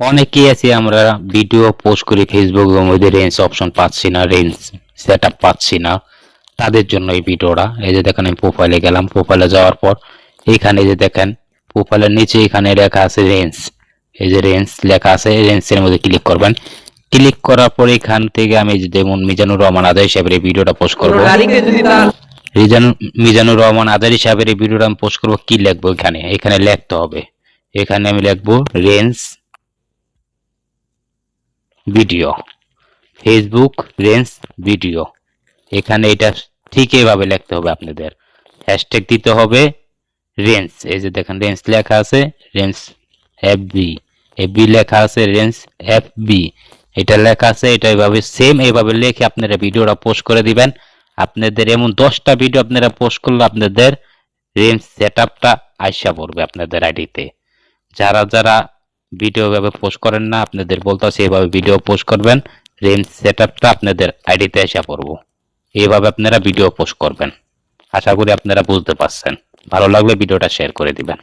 অনেকেই আছি আমরা ভিডিও পোস্ট করি ফেসবুক ফেসবুকের মধ্যে রেঞ্জ অপশন পাচ্ছি না রেঞ্জ সেট আপ পাচ্ছি না। তাদের জন্য এই ভিডিওটা এই যে দেখেন আমি প্রোফাইলে গেলাম। প্রোফাইলে যাওয়ার পর এইখানে যে দেখেন প্রোফাইলের নিচে এখানে লেখা আছে রেঞ্জ এই যে রেঞ্জ লেখা আছে রেঞ্জের মধ্যে ক্লিক করবেন। ক্লিক করার পর এখান থেকে আমি যে যেমন মিজানুর রহমান আদা হিসাবে এই ভিডিওটা পোস্ট করব। মিজানুর রহমান আদার হিসাবে এই ভিডিওটা আমি পোস্ট করব। কি লিখব এখানে? এখানে লিখতে হবে। এখানে আমি লিখব range video Facebook range video এখানে এটা ঠিক এইভাবে লিখতে হবে আপনাদের। হ্যাশট্যাগ দিতে হবে রেঞ্জ এই যে দেখেন রেঞ্জ লেখা আছে range F B F B লেখা আছে রেঞ্জ এফ বি এটা লেখা আছে, এটা এভাবে সেম এভাবে লিখে আপনারা ভিডিওটা পোস্ট করে দিবেন। আপনাদের এমন দশটা ভিডিও আপনারা পোস্ট করলে আপনাদের রেঞ্জ সেট আপটা আইসা পড়বে আপনাদের আইডিতে যারা যারা ভিডিও ভাবে পোস্ট করেন না, আপনাদের বলতে এভাবে ভিডিও পোস্ট করবেন রেঞ্জ সেট আপটা আপনাদের আইডিতে এসে পড়ব। এইভাবে আপনারা ভিডিও পোস্ট করবেন। আশা করি আপনারা বুঝতে পারছেন। ভালো লাগলে ভিডিওটা শেয়ার করে দিবেন।